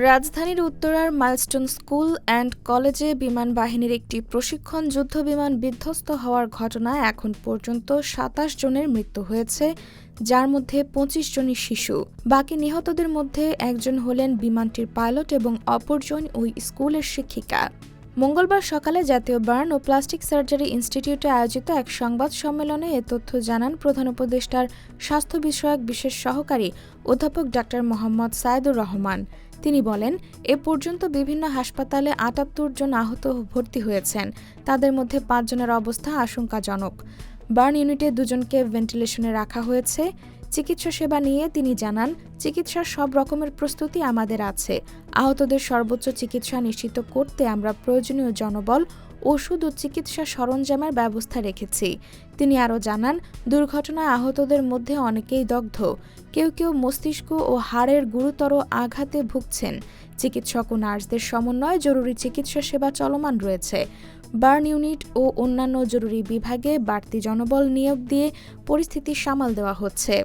রাজধানীর উত্তরার milestone school and কলেজে বিমান বাহিনীর একটি প্রশিক্ষণ যুদ্ধ বিমান বিধ্বস্ত হওয়ার ঘটনায় এখন পর্যন্ত সাতাশ জনের মৃত্যু হয়েছে, যার মধ্যে পঁচিশ জনই শিশু। বাকি নিহতদের মধ্যে একজন হলেন বিমানটির পাইলট এবং অপরজন ওই স্কুলের শিক্ষিকা। মঙ্গলবার সকালে জাতীয় বার্ন ও প্লাস্টিক সার্জারি ইনস্টিটিউটে আয়োজিত এক সংবাদ সম্মেলনে এ তথ্য জানান প্রধান উপদেষ্টার স্বাস্থ্য বিষয়ক বিশেষ সহকারী অধ্যাপক ডাক্তার মোহাম্মদ সায়েদুর রহমান। তিনি বলেন, এ পর্যন্ত বিভিন্ন হাসপাতালে আটাত্তর জন আহত ভর্তি হয়েছেন। তাদের মধ্যে পাঁচজনের অবস্থা আশঙ্কাজনক। বার্ন ইউনিটে দুজনকে ভেন্টিলেশনে রাখা হয়েছে। চিকিৎসা সেবা নিয়ে তিনি জানান, চিকিৎসার সব রকমের প্রস্তুতি আমাদের আছে। আহতদের সর্বোচ্চ চিকিৎসা নিশ্চিত করতে আমরা প্রয়োজনীয় জনবল ওষুধ ও চিকিৎসা সরঞ্জামের ব্যবস্থা রেখেছি। তিনি আরও জানান, দুর্ঘটনায় আহতদের মধ্যে অনেকেই দগ্ধ। কেউ কেউ মস্তিষ্ক ও হাড়ের গুরুতর আঘাতে ভুগছেন। চিকিৎসক ও নার্সদের সমন্বয়ে জরুরি চিকিৎসা সেবা চলমান রয়েছে। বার্ন ইউনিট ও অন্যান্য জরুরি বিভাগে বাড়তি জনবল নিয়োগ দিয়ে পরিস্থিতি সামাল দেওয়া হচ্ছে।